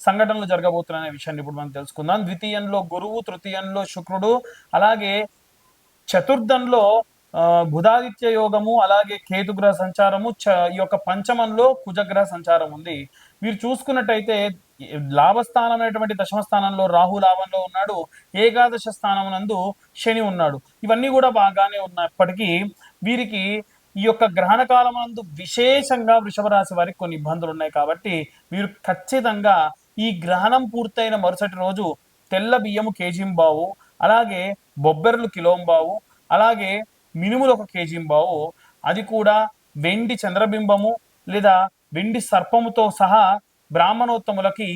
సంఘటనలు జరగబోతున్నాయనే విషయాన్ని ఇప్పుడు మనం తెలుసుకుందాం. ద్వితీయంలో గురువు తృతీయంలో శుక్రుడు అలాగే చతుర్థంలో ఆ, బుధాదిత్య యోగము అలాగే కేతుగ్రహ సంచారము చ ఈ యొక్క పంచమంలో కుజగ్రహ సంచారం ఉంది. మీరు చూసుకున్నట్టయితే లాభస్థానమైనటువంటి దశమ స్థానంలో రాహు లాభంలో ఉన్నాడు ఏకాదశ స్థానం నందు శని ఉన్నాడు. ఇవన్నీ కూడా బాగానే ఉన్నప్పటికీ వీరికి ఈ యొక్క గ్రహణ కాలం నందు విశేషంగా వృషభ రాశి వారికి కొన్ని ఇబ్బందులు ఉన్నాయి కాబట్టి మీరు ఖచ్చితంగా ఈ గ్రహణం పూర్తయిన మరుసటి రోజు తెల్ల బియ్యము కేజీంబావు అలాగే బొబ్బెర్లు కిలోంబావు అలాగే మినుములు ఒక కేజీంబావు అది కూడా వెండి చంద్రబింబము లేదా వెండి సర్పముతో సహా బ్రాహ్మణోత్తములకి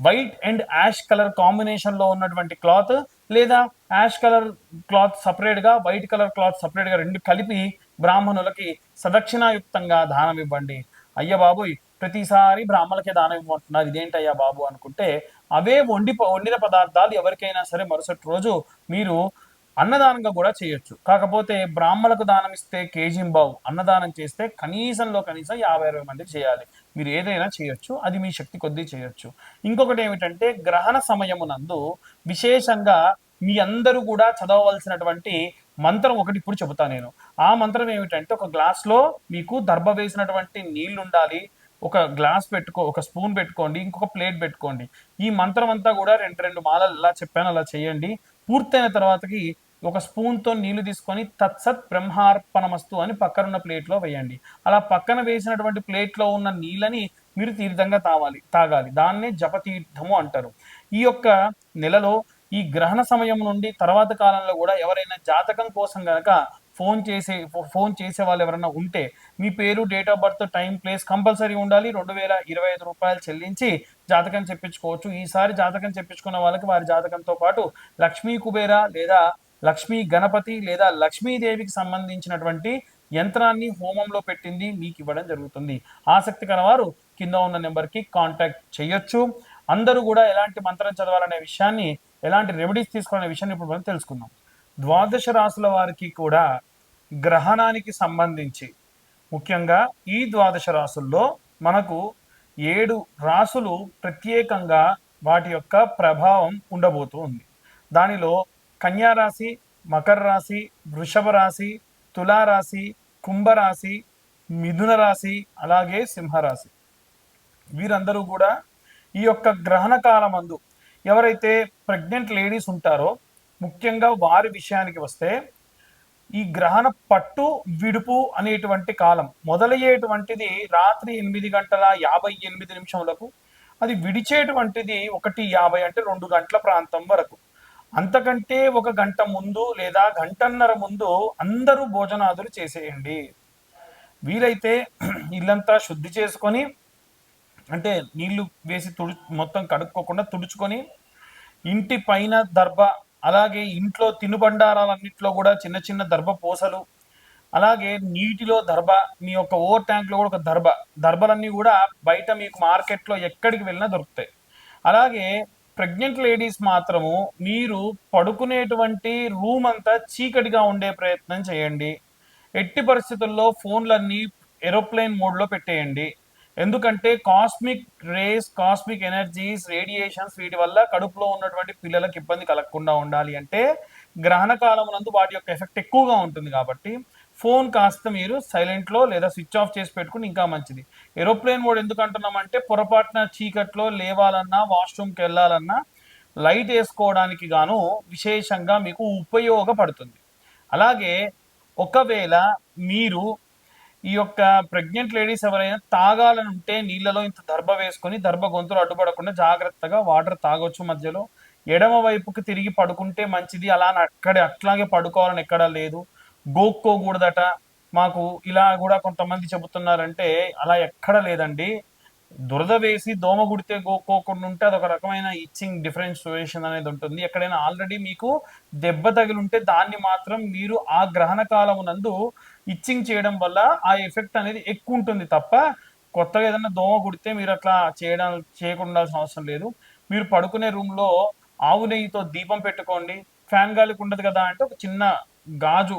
వైట్ అండ్ యాష్ కలర్ కాంబినేషన్లో ఉన్నటువంటి క్లాత్ లేదా యాష్ కలర్ క్లాత్ సపరేట్గా వైట్ కలర్ క్లాత్ సపరేట్గా రెండు కలిపి బ్రాహ్మణులకి సదక్షిణాయుక్తంగా దానం ఇవ్వండి. అయ్య బాబోయ్ ప్రతిసారి బ్రాహ్మణులకే దానం ఇవ్వమంటున్నారు. ఇదేంటయ్యా బాబు అనుకుంటే అవే వండి వండిన పదార్థాలు ఎవరికైనా సరే మరుసటి రోజు మీరు అన్నదానంగా కూడా చేయొచ్చు. కాకపోతే బ్రాహ్మణులకు దానం ఇస్తే కేజీంబావు అన్నదానం చేస్తే కనీసంలో కనీసం యాభై అరవై మందికి చేయాలి. మీరు ఏదైనా చేయొచ్చు అది మీ శక్తి కొద్దీ చేయొచ్చు. ఇంకొకటి ఏమిటంటే గ్రహణ సమయమునందు విశేషంగా మీ అందరూ కూడా చదవవలసినటువంటి మంత్రం ఒకటి ఇప్పుడు చెబుతా నేను. ఆ మంత్రం ఏమిటంటే ఒక గ్లాస్లో మీకు దర్భ వేసినటువంటి నీళ్ళు ఉండాలి ఒక గ్లాస్ పెట్టుకో ఒక స్పూన్ పెట్టుకోండి ఇంకొక ప్లేట్ పెట్టుకోండి. ఈ మంత్రం అంతా కూడా రెండు రెండు మాలలు ఇలా చెప్పాను అలా చేయండి. పూర్తయిన తర్వాతకి ఒక స్పూన్తో నీళ్ళు తీసుకొని తత్సత్ బ్రహ్మార్పణమస్తు అని పక్కనున్న ప్లేట్లో వేయండి. అలా పక్కన వేసినటువంటి ప్లేట్లో ఉన్న నీళ్ళని మీరు తీర్థంగా తావాలి తాగాలి. దాన్నే జపతీర్థము అంటారు. ఈ యొక్క నెలలో ఈ గ్రహణ సమయం నుండి తర్వాత కాలంలో కూడా ఎవరైనా జాతకం కోసం గనక ఫోన్ చేసే ఫోన్ చేసే వాళ్ళు ఎవరైనా ఉంటే మీ పేరు date of birth time place compulsory ఉండాలి. రెండు వేల ఇరవై ఐదు రూపాయలు చెల్లించి జాతకం చెప్పించుకోవచ్చు. ఈసారి జాతకం చెప్పించుకున్న వాళ్ళకి వారి జాతకంతో పాటు లక్ష్మీ కుబేర లేదా లక్ష్మీ గణపతి లేదా లక్ష్మీదేవికి సంబంధించినటువంటి యంత్రాన్ని హోమంలో పెట్టింది మీకు ఇవ్వడం జరుగుతుంది. ఆసక్తికర వారు కింద ఉన్న నెంబర్కి కాంటాక్ట్ చేయొచ్చు. అందరూ కూడా ఎలాంటి మంత్రం చదవాలనే విషయాన్ని ఎలాంటి రెమెడీస్ తీసుకోవాలనే విషయాన్ని ఇప్పుడు మనం తెలుసుకుందాం. ద్వాదశ రాసుల వారికి కూడా గ్రహణానికి సంబంధించి ముఖ్యంగా ఈ ద్వాదశ రాసుల్లో మనకు ఏడు రాసులు ప్రత్యేకంగా వాటి యొక్క ప్రభావం ఉండబోతూ ఉంది. దానిలో కన్యా రాశి మకర రాశి వృషభ రాశి తులారాశి కుంభరాశి మిథున రాశి అలాగే సింహరాశి. వీరందరూ కూడా ఈ యొక్క గ్రహణ కాలమందు ఎవరైతే ప్రెగ్నెంట్ లేడీస్ ఉంటారో ముఖ్యంగా వారి విషయానికి వస్తే ఈ గ్రహణ పట్టు విడుపు అనేటువంటి కాలం మొదలయ్యేటువంటిది రాత్రి ఎనిమిది గంటల యాభై ఎనిమిది నిమిషములకు అది విడిచేటువంటిది ఒకటి యాభై అంటే రెండు గంటల ప్రాంతం వరకు. అంతకంటే ఒక గంట ముందు లేదా గంటన్నర ముందు అందరూ భోజనాదులు చేసేయండి. వీలైతే ఇల్లంతా శుద్ధి చేసుకొని అంటే నీళ్ళు వేసి తుడు మొత్తం కడుక్కోకుండా తుడుచుకొని ఇంటి పైన దర్భ అలాగే ఇంట్లో తినుబండారాలన్నింటిలో కూడా చిన్న చిన్న దర్భ పూసలు అలాగే నీటిలో దర్భ మీ యొక్క ఓవర్ ట్యాంక్లో కూడా ఒక దర్భ దర్భలన్నీ కూడా బయట మీకు మార్కెట్లో ఎక్కడికి వెళ్ళినా దొరుకుతాయి. అలాగే ప్రెగ్నెంట్ లేడీస్ మాత్రము మీరు పడుకునేటువంటి రూమ్ అంతా చీకటిగా ఉండే ప్రయత్నం చేయండి. ఎట్టి పరిస్థితుల్లో ఫోన్లన్నీ ఏరోప్లేన్ మోడ్లో పెట్టేయండి. ఎందుకంటే cosmic rays cosmic energies radiations వీటి వల్ల కడుపులో ఉన్నటువంటి పిల్లలకు ఇబ్బంది కలగకుండా ఉండాలి అంటే గ్రహణ కాలం నందు వాటి యొక్క ఎఫెక్ట్ ఎక్కువగా ఉంటుంది కాబట్టి ఫోన్ కాస్త మీరు సైలెంట్లో లేదా స్విచ్ ఆఫ్ చేసి పెట్టుకుని ఇంకా మంచిది. ఏరోప్లేన్ మోడ్ ఎందుకు అంటున్నామంటే పొరపాటున చీకట్లో లేవాలన్నా వాష్రూమ్కి వెళ్ళాలన్నా లైట్ వేసుకోవడానికి గాను విశేషంగా మీకు ఉపయోగపడుతుంది. అలాగే ఒకవేళ మీరు ఈ యొక్క ప్రెగ్నెంట్ లేడీస్ ఎవరైనా తాగాలని ఉంటే నీళ్ళలో ఇంత దర్భ వేసుకొని దర్భ గొంతులు అడ్డుపడకుండా జాగ్రత్తగా వాటర్ తాగొచ్చు మధ్యలో. ఎడమ వైపుకి తిరిగి పడుకుంటే మంచిది. అలా అని అక్కడే అట్లాగే పడుకోవాలని ఎక్కడా లేదు. గోక్కోకూడదట. మాకు ఇలా కూడా కొంతమంది చెబుతున్నారంటే అలా ఎక్కడ లేదండి. దురద వేసి దోమ గుడితే గోక్కోకుండా ఉంటే అదొక రకమైన ఇచ్చింగ్ డిఫరెన్షియేషన్ అనేది ఉంటుంది. ఎక్కడైనా ఆల్రెడీ మీకు దెబ్బ తగిలింటే దాన్ని మాత్రం మీరు ఆ గ్రహణ కాలం నందు ఇచ్చింగ్ చేయడం వల్ల ఆ ఎఫెక్ట్ అనేది ఎక్కువ ఉంటుంది తప్ప కొత్తగా ఏదైనా దోమ గుడితే మీరు అట్లా చేయడం చేయకుండా అవసరం లేదు. మీరు పడుకునే రూమ్లో ఆవు నెయ్యితో దీపం పెట్టుకోండి. ఫ్యాన్ గాలికి ఉండదు కదా అంటే ఒక చిన్న గాజు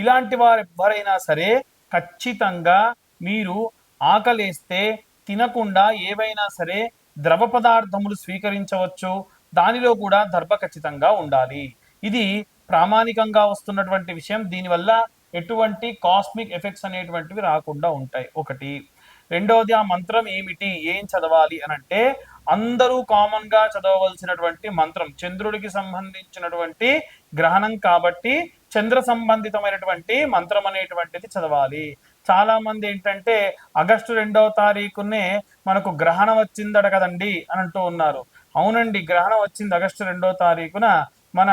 ఇలాంటి వారు ఎవరైనా సరే ఖచ్చితంగా మీరు ఆకలేస్తే తినకుండా ఏవైనా సరే ద్రవ పదార్థములు స్వీకరించవచ్చు. దానిలో కూడా దర్భ ఖచ్చితంగా ఉండాలి. ఇది ప్రామాణికంగా వస్తున్నటువంటి విషయం. దీనివల్ల ఎటువంటి కాస్మిక్ ఎఫెక్ట్స్ అనేటువంటివి రాకుండా ఉంటాయి. ఒకటి. రెండవది ఆ మంత్రం ఏమిటి? ఏం చదవాలి అని అంటే అందరూ కామన్గా చదవవలసినటువంటి మంత్రం చంద్రుడికి సంబంధించినటువంటి గ్రహణం కాబట్టి చంద్ర సంబంధితమైనటువంటి మంత్రం అనేటువంటిది చదవాలి. చాలా మంది ఏంటంటే ఆగస్టు రెండవ తారీఖునే మనకు గ్రహణం వచ్చిందట కదండి అని అంటూ ఉన్నారు. అవునండి గ్రహణం వచ్చింది ఆగస్టు రెండవ తారీఖున. మన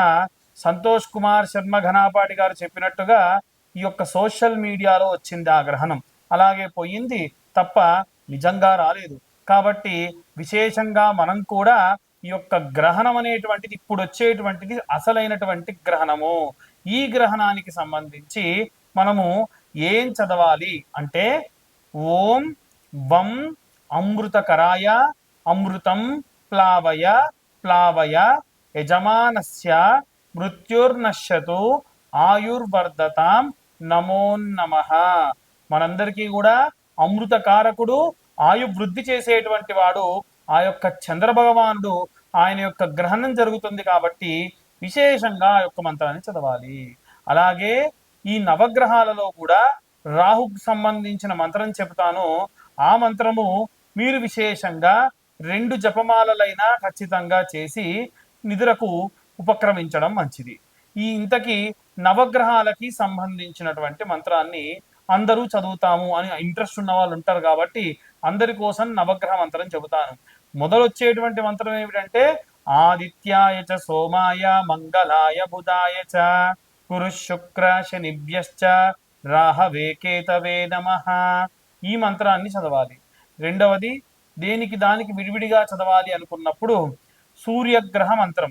సంతోష్ కుమార్ శర్మ ఘనాపాటి గారు చెప్పినట్టుగా ఈ యొక్క సోషల్ మీడియాలో వచ్చింది ఆ గ్రహణం. అలాగే పోయింది తప్ప నిజంగా రాలేదు. కాబట్టి విశేషంగా మనం కూడా ఈ యొక్క గ్రహణం అనేటువంటిది ఇప్పుడు వచ్చేటువంటిది అసలైనటువంటి గ్రహణము. ఈ గ్రహణానికి సంబంధించి మనము ఏం చదవాలి అంటే ఓం వం అమృతకరాయ అమృతం ప్లావయ ప్లావయ యజమానస్య మృత్యుర్నశ్యతు ఆయుర్వర్ధతాం నమో నమః. మనందరికీ కూడా అమృతకారకుడు ఆయు వృద్ధి చేసేటువంటి వాడు ఆ యొక్క చంద్రభగవానుడు ఆయన యొక్క గ్రహణం జరుగుతుంది కాబట్టి విశేషంగా ఆ యొక్క మంత్రాన్ని చదవాలి. అలాగే ఈ నవగ్రహాలలో కూడా రాహుకు సంబంధించిన మంత్రం చెబుతాను. ఆ మంత్రము మీరు విశేషంగా రెండు జపమాలలైనా ఖచ్చితంగా చేసి నిద్రకు ఉపక్రమించడం మంచిది. ఈ ఇంతకీ నవగ్రహాలకి సంబంధించినటువంటి మంత్రాన్ని అందరూ చదువుతాము అని ఇంట్రెస్ట్ ఉన్న వాళ్ళు ఉంటారు కాబట్టి అందరి కోసం నవగ్రహ మంత్రం చెబుతాను. మొదలొచ్చేటువంటి మంత్రం ఏమిటంటే ఆదిత్యాయ చ సోమాయ మంగళాయ బుధాయ చ కురు శుక్ర శనిభ్యశ్చ రాహవే కేతవే నమః ఈ మంత్రాన్ని చదవాలి. రెండవది దేనికి దానికి విడివిడిగా చదవాలి అనుకున్నప్పుడు సూర్యగ్రహ మంత్రం.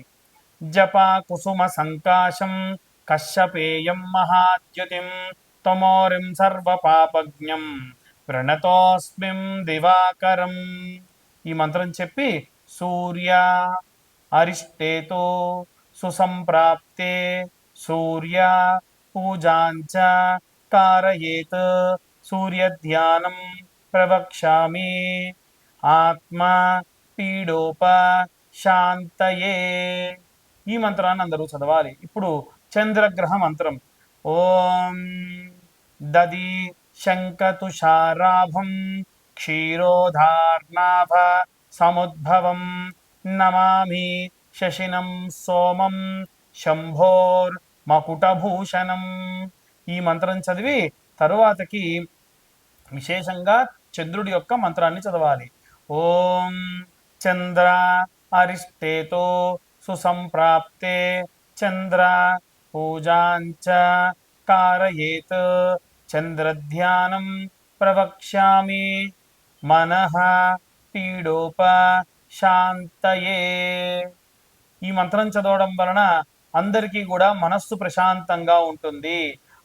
జప కుసుమ సంకాశం కశ్యపేయం మహాద్యుతిం తమోరిం సర్వ పాపజ్ఞం ప్రణతోస్మిం దివాకరం. ఈ మంత్రం చెప్పి సూర్య అరిష్టేతో సుసంప్రాప్తే సూర్య పూజాంచ కారయేత్ సూర్య ధ్యానం ప్రవక్ష్యామి ఆత్మ పీడోప శాంతయే ఈ మంత్రాన్ని అందరూ చదవాలి. ఇప్పుడు చంద్రగ్రహ మంత్రం. ఓం దది శంకతుషారాభం క్షీరోధార్నాభ సముద్భవం నమామి శశినం సోమం శంభోర్ మకుటభూషణం. ఈ మంత్రం చదివి తరువాతకి విశేషంగా చంద్రుడి యొక్క మంత్రాన్ని చదవాలి. ఓం చంద్ర అరిష్టేతో సుసంప్రాప్తే చంద్ర పూజాంచ కారయేత్ చంద్రధ్యానం ప్రవక్ష్యామి. మనః పీడోప శాంతయే ఈ మంత్రం చదవడం వలన అందరికీ కూడా మనస్సు ప్రశాంతంగా ఉంటుంది.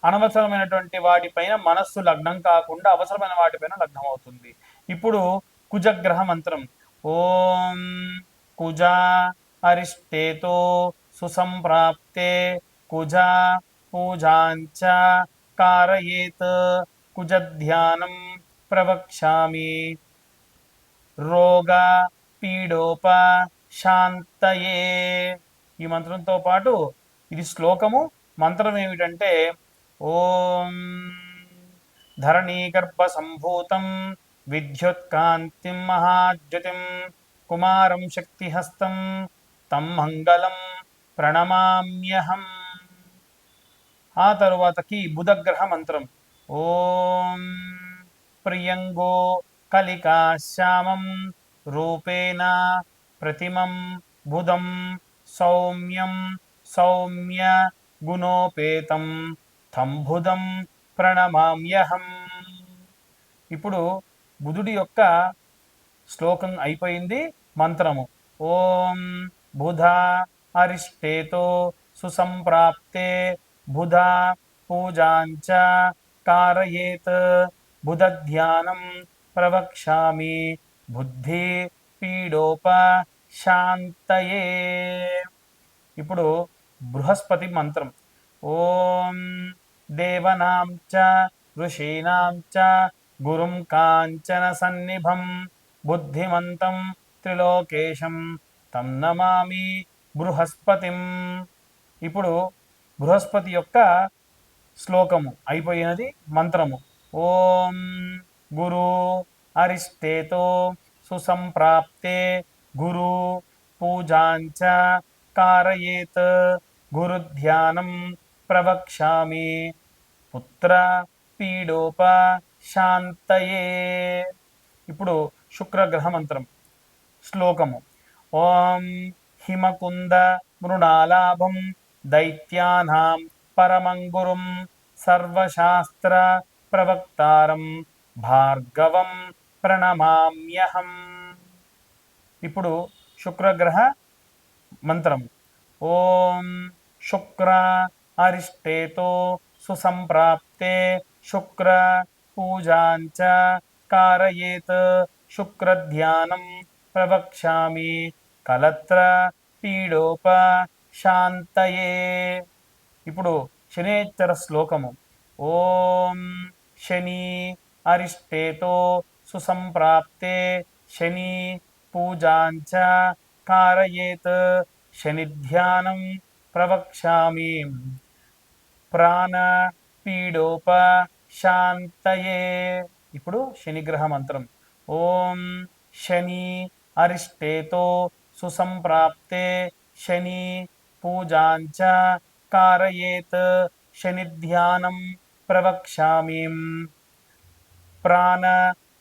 అనవసరమైనటువంటి వాటిపైన మనస్సు లగ్నం కాకుండా అవసరమైన వాటిపైన లగ్నం అవుతుంది. ఇప్పుడు కుజగ్రహ మంత్రం. ఓం కుజ అరిష్టేతో సుసంప్రాప్తే కుజ పూజాంచ కారయేత్ కుజధ్యానం ప్రవక్ష్యామి. రోగ పీడోప శాంతయే ఈ మంత్రంతో పాటు ఇది శ్లోకము. మంత్రం ఏమిటంటే ఓం ధరణీగర్భ సంభూతం విద్యుత్కాంతిం మహాద్యుతిం కుమారం శక్తిహస్తం తం మంగళం ప్రణమామ్యహం. ఆ తరువాతకి బుధగ్రహ మంత్రం. ఓం ప్రియంగో కలికాశ్యామం రూపేణ ప్రతిమం బుధం సౌమ్యం సౌమ్య గుణోపేతం తంభుదం ప్రణమామ్యహం. ఇప్పుడు బుధుడి యొక్క శ్లోకం అయిపోయింది మంత్రము. ఓం బుధ అరిష్టేతో సుసంప్రాప్తే బుధ పూజాంచ కారయేత్ బుధ ధ్యానం బుద్ధి పీడోప శాంతయే ఇప్పుడు బృహస్పతి మంత్రం. ఓం దేవనాం చ ఋషీణాం చ గురుం కాంచన సన్నిభం బుద్ధిమంతం త్రిలోకేశం తం నమామి బృహస్పతిం. ఇప్పుడు బృహస్పతి యొక్క శ్లోకము అయిపోయినది మంత్రము. ఓం గురు అరిష్టేతో సుసంప్రాప్తే గురు పూజాంచ కారయేత్ గురుధ్యానం ప్రవక్ష్యామి పుత్ర పీడోప శాంతయే ఇప్పుడు శుక్రగ్రహ మంత్రం శ్లోకము. ఓం హిమకుంద మృణాలాభం దైత్యానాం పరమంగురుం సర్వశాస్త్ర ప్రవక్తారం భార్గవం ప్రణమామ్యహం ఇప్పుడు శుక్రగ్రహ మంత్రం ఓం శుక్ర అరిష్టేతో సుసంప్రాప్తే శుక్ర పూజాంచ కారయేత్ శుక్రధ్యానం ప్రవక్ష్యామి కలత్ర పీడోప శాంతయే। ఇప్పుడు శనేశ్వర శ్లోకము. ఓం శని అరిష్టేతో సుసంప్రాప్తే శని పూజాంచ కారయేత్ శనిధ్యానం ప్రవక్ష్యామి ప్రాణ పీడోప శాంతయే ఇప్పుడు శనిగ్రహ మంత్రం। ఓం శని అరిష్టేతో సుసంప్రాప్తే శని పూజాంచ కారయేత్ శనిధ్యానం ప్రవక్ష్యామి। ప్రాణ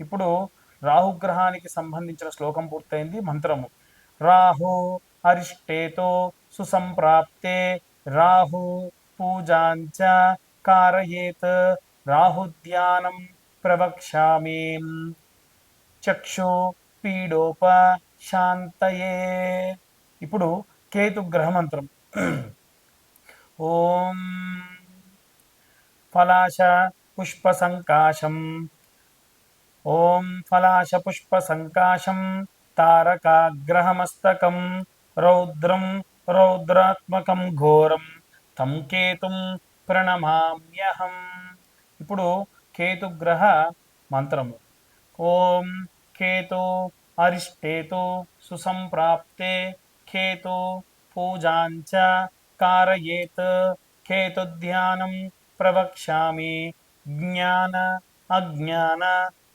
ఇప్పుడు రాహుగ్రహానికి సంబంధించిన శ్లోకం పూర్తయింది మంత్రము. రాహు అరిష్టేతో సుసంప్రాప్తే రాహు పూజాంచ కారయేత్ రాహుధ్యానం ప్రవక్ష్యామి. చక్షు పీడోప శాంతయే. ఇప్పుడు కేతు గ్రహ మంత్రం ఓం ఫలాశ పుష్ప సంకాశం ఓం ఫలాశ పుష్ప సంకాశం తారకాగ్రహమస్తకం రౌద్రం రౌద్రాత్మకం ఘోరం తం కేతుం ప్రణమామ్యహం. ఇప్పుడు కేతుగ్రహ మంత్రము ఓం కేతో అరిష్టేతో సుసంప్రాప్తే కేతో పూజాంచ కారయేత్ కేతుధ్యానం ప్రవక్ష్యామి. జ్ఞాన అజ్ఞాన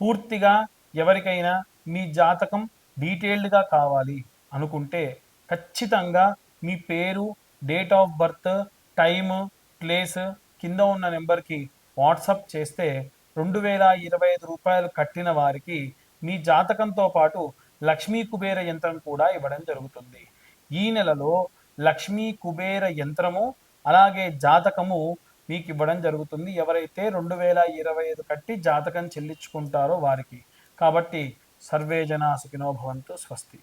పూర్తిగా ఎవరికైనా మీ జాతకం డీటెయిల్డ్గా కావాలి అనుకుంటే ఖచ్చితంగా మీ పేరు date of birth time place కింద ఉన్న నెంబర్కి వాట్సప్ చేస్తే రెండు వేల ఇరవై ఐదు రూపాయలు కట్టిన వారికి మీ జాతకంతో పాటు లక్ష్మీ కుబేర యంత్రం కూడా ఇవ్వడం జరుగుతుంది. ఈ నెలలో లక్ష్మీ కుబేర యంత్రము అలాగే జాతకము మీకు ఇవ్వడం జరుగుతుంది. ఎవరైతే రెండు వేల ఇరవై ఐదు కట్టి జాతకం చెల్లించుకుంటారో వారికి. కాబట్టి సర్వే జనా సుఖినో భవంతు స్వస్తి.